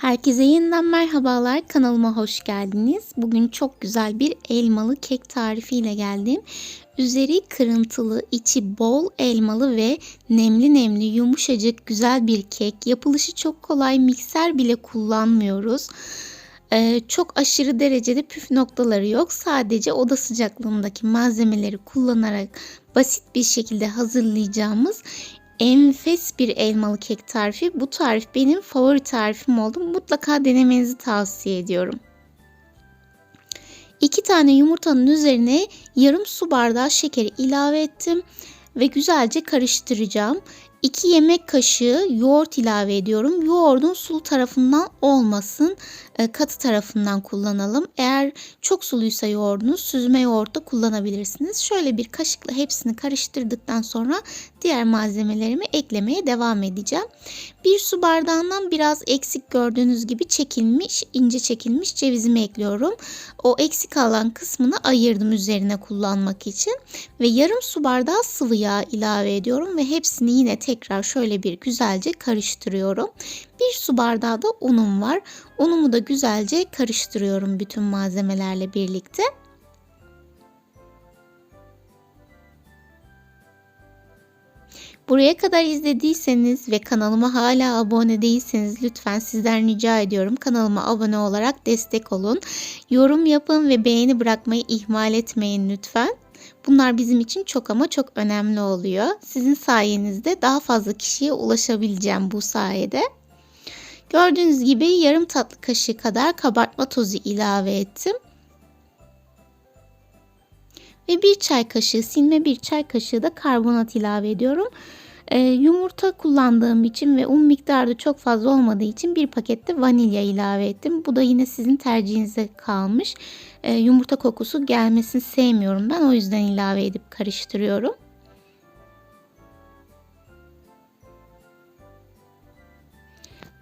Herkese yeniden merhabalar. Kanalıma hoş geldiniz. Bugün çok güzel bir elmalı kek tarifiyle geldim. Üzeri kırıntılı, içi bol elmalı ve nemli nemli yumuşacık güzel bir kek. Yapılışı çok kolay. Mikser bile kullanmıyoruz. Ee, çok aşırı derecede püf noktaları yok. Sadece oda sıcaklığındaki malzemeleri kullanarak basit bir şekilde hazırlayacağımız enfes bir elmalı kek tarifi. Bu tarif benim favori tarifim oldu. Mutlaka denemenizi tavsiye ediyorum. 2 tane yumurtanın üzerine yarım su bardağı şekeri ilave ettim ve güzelce karıştıracağım. 2 yemek kaşığı yoğurt ilave ediyorum. Yoğurdun sulu tarafından olmasın. E, katı tarafından kullanalım. Eğer çok suluysa yoğurdunuz süzme yoğurt da kullanabilirsiniz. Şöyle bir kaşıkla hepsini karıştırdıktan sonra diğer malzemelerimi eklemeye devam edeceğim. Bir su bardağından biraz eksik gördüğünüz gibi çekilmiş, ince çekilmiş cevizimi ekliyorum. O eksik kalan kısmını ayırdım üzerine kullanmak için ve yarım su bardağı sıvı yağ ilave ediyorum ve hepsini yine tekrar şöyle bir güzelce karıştırıyorum. Bir su bardağı da unum var. Unumu da güzelce karıştırıyorum bütün malzemelerle birlikte. Buraya kadar izlediyseniz ve kanalıma hala abone değilseniz lütfen sizden rica ediyorum kanalıma abone olarak destek olun. Yorum yapın ve beğeni bırakmayı ihmal etmeyin lütfen. Bunlar bizim için çok ama çok önemli oluyor. Sizin sayenizde daha fazla kişiye ulaşabileceğim bu sayede. Gördüğünüz gibi yarım tatlı kaşığı kadar kabartma tozu ilave ettim. Ve bir çay kaşığı silme bir çay kaşığı da karbonat ilave ediyorum. Ee, yumurta kullandığım için ve un miktarı çok fazla olmadığı için bir pakette vanilya ilave ettim. Bu da yine sizin tercihinize kalmış. Ee, yumurta kokusu gelmesini sevmiyorum ben o yüzden ilave edip karıştırıyorum.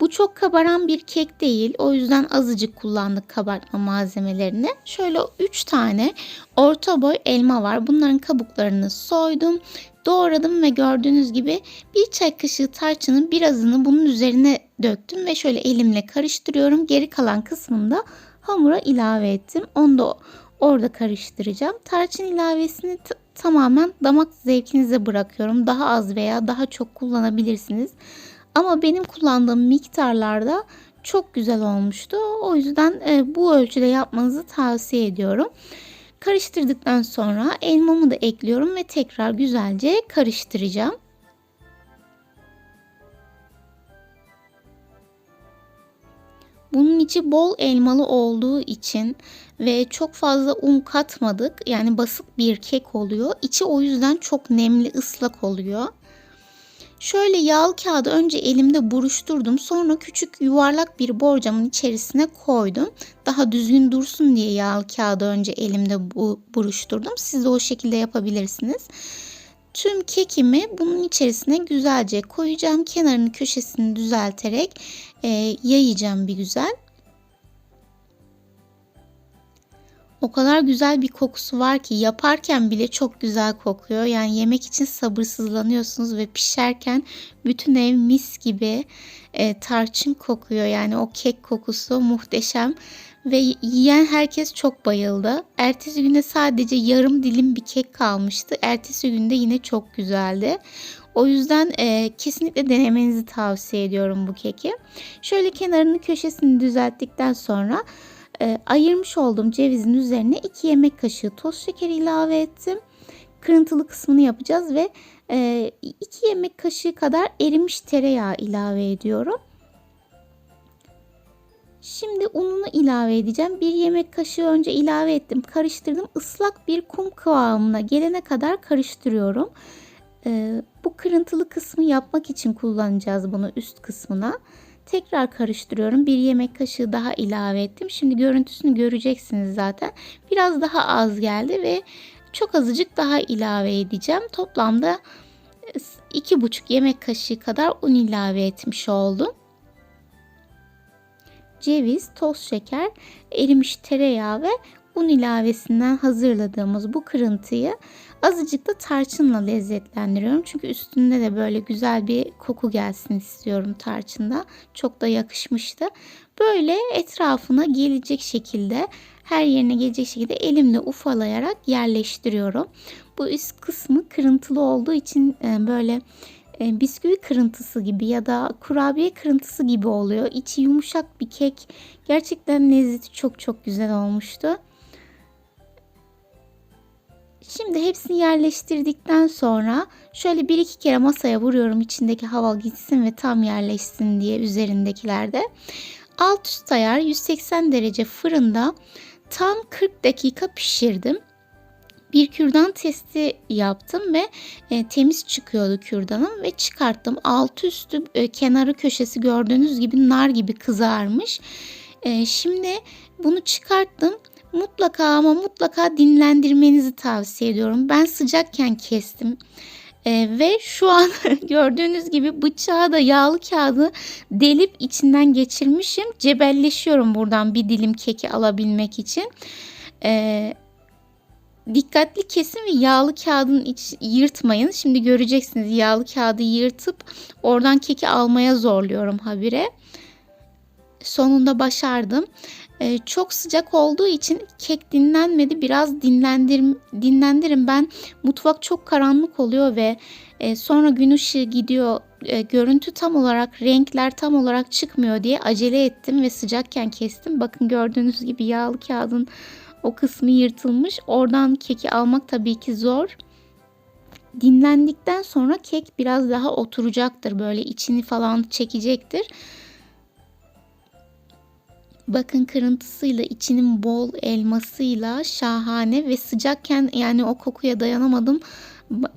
Bu çok kabaran bir kek değil. O yüzden azıcık kullandık kabartma malzemelerini. Şöyle 3 tane orta boy elma var. Bunların kabuklarını soydum. Doğradım ve gördüğünüz gibi bir çay kaşığı tarçının birazını bunun üzerine döktüm ve şöyle elimle karıştırıyorum. Geri kalan kısmını da hamura ilave ettim. Onu da orada karıştıracağım. Tarçın ilavesini tamamen damak zevkinize bırakıyorum. Daha az veya daha çok kullanabilirsiniz. Ama benim kullandığım miktarlarda çok güzel olmuştu. O yüzden e, bu ölçüde yapmanızı tavsiye ediyorum. Karıştırdıktan sonra elmamı da ekliyorum ve tekrar güzelce karıştıracağım. Bunun içi bol elmalı olduğu için ve çok fazla un katmadık. Yani basık bir kek oluyor. İçi o yüzden çok nemli ıslak oluyor. Şöyle yağlı kağıdı önce elimde buruşturdum. Sonra küçük yuvarlak bir borcamın içerisine koydum. Daha düzgün dursun diye yağlı kağıdı önce elimde bu, buruşturdum. Siz de o şekilde yapabilirsiniz. Tüm kekimi bunun içerisine güzelce koyacağım. Kenarını köşesini düzelterek e, yayacağım bir güzel. O kadar güzel bir kokusu var ki yaparken bile çok güzel kokuyor. Yani yemek için sabırsızlanıyorsunuz ve pişerken bütün ev mis gibi e, tarçın kokuyor. Yani o kek kokusu muhteşem ve yiyen herkes çok bayıldı. Ertesi günde sadece yarım dilim bir kek kalmıştı. Ertesi günde yine çok güzeldi. O yüzden e, kesinlikle denemenizi tavsiye ediyorum bu keki. Şöyle kenarını köşesini düzelttikten sonra e, ayırmış olduğum cevizin üzerine 2 yemek kaşığı toz şekeri ilave ettim. Kırıntılı kısmını yapacağız ve 2 e, yemek kaşığı kadar erimiş tereyağı ilave ediyorum. Şimdi ununu ilave edeceğim. Bir yemek kaşığı önce ilave ettim. Karıştırdım. Islak bir kum kıvamına gelene kadar karıştırıyorum. Ee, bu kırıntılı kısmı yapmak için kullanacağız bunu üst kısmına. Tekrar karıştırıyorum. Bir yemek kaşığı daha ilave ettim. Şimdi görüntüsünü göreceksiniz zaten. Biraz daha az geldi ve çok azıcık daha ilave edeceğim. Toplamda 2,5 yemek kaşığı kadar un ilave etmiş oldum. Ceviz, toz şeker, erimiş tereyağı ve un ilavesinden hazırladığımız bu kırıntıyı azıcık da tarçınla lezzetlendiriyorum. Çünkü üstünde de böyle güzel bir koku gelsin istiyorum tarçında. Çok da yakışmıştı. Böyle etrafına gelecek şekilde her yerine gelecek şekilde elimle ufalayarak yerleştiriyorum. Bu üst kısmı kırıntılı olduğu için e, böyle e, bisküvi kırıntısı gibi ya da kurabiye kırıntısı gibi oluyor. İçi yumuşak bir kek. Gerçekten lezzeti çok çok güzel olmuştu. Hepsini yerleştirdikten sonra şöyle bir iki kere masaya vuruyorum içindeki hava gitsin ve tam yerleşsin diye üzerindekilerde. Alt üst ayar 180 derece fırında tam 40 dakika pişirdim bir kürdan testi yaptım ve e, temiz çıkıyordu kürdanım ve çıkarttım. Altı üstü e, kenarı köşesi gördüğünüz gibi nar gibi kızarmış. E, şimdi bunu çıkarttım. Mutlaka ama mutlaka dinlendirmenizi tavsiye ediyorum. Ben sıcakken kestim. Ee, ve şu an gördüğünüz gibi bıçağı da yağlı kağıdı delip içinden geçirmişim. Cebelleşiyorum buradan bir dilim keki alabilmek için. Ee, dikkatli kesin ve yağlı kağıdın iç yırtmayın. Şimdi göreceksiniz yağlı kağıdı yırtıp oradan keki almaya zorluyorum habire. Sonunda başardım. Ee, çok sıcak olduğu için kek dinlenmedi. Biraz dinlendirim, dinlendirim. Ben mutfak çok karanlık oluyor ve e, sonra gün ışığı gidiyor. E, görüntü tam olarak, renkler tam olarak çıkmıyor diye acele ettim ve sıcakken kestim. Bakın gördüğünüz gibi yağlı kağıdın o kısmı yırtılmış. Oradan keki almak tabii ki zor. Dinlendikten sonra kek biraz daha oturacaktır. Böyle içini falan çekecektir. Bakın kırıntısıyla içinin bol elmasıyla şahane ve sıcakken yani o kokuya dayanamadım.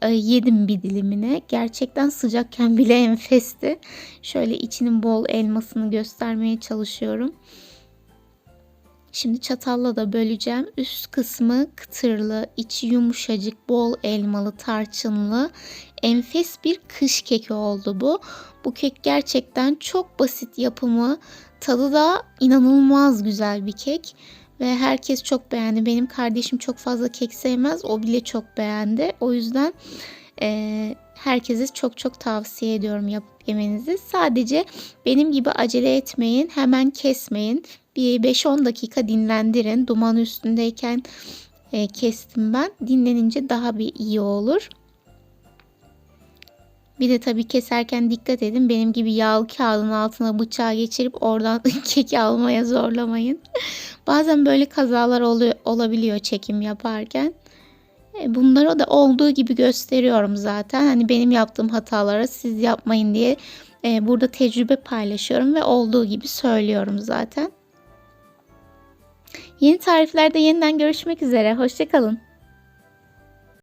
E, yedim bir dilimine. Gerçekten sıcakken bile enfesti. Şöyle içinin bol elmasını göstermeye çalışıyorum. Şimdi çatalla da böleceğim. Üst kısmı kıtırlı, içi yumuşacık, bol elmalı, tarçınlı, enfes bir kış keki oldu bu. Bu kek gerçekten çok basit yapımı. Tadı da inanılmaz güzel bir kek ve herkes çok beğendi. Benim kardeşim çok fazla kek sevmez. O bile çok beğendi. O yüzden e, herkese çok çok tavsiye ediyorum yapıp yemenizi. Sadece benim gibi acele etmeyin. Hemen kesmeyin bir 5-10 dakika dinlendirin. Duman üstündeyken e, kestim ben. Dinlenince daha bir iyi olur. Bir de tabii keserken dikkat edin. Benim gibi yağlı kağıdın altına bıçağı geçirip oradan keki almaya zorlamayın. Bazen böyle kazalar oluyor, olabiliyor çekim yaparken. E, bunları da olduğu gibi gösteriyorum zaten. Hani benim yaptığım hatalara siz yapmayın diye e, burada tecrübe paylaşıyorum ve olduğu gibi söylüyorum zaten. Yeni tariflerde yeniden görüşmek üzere. Hoşçakalın.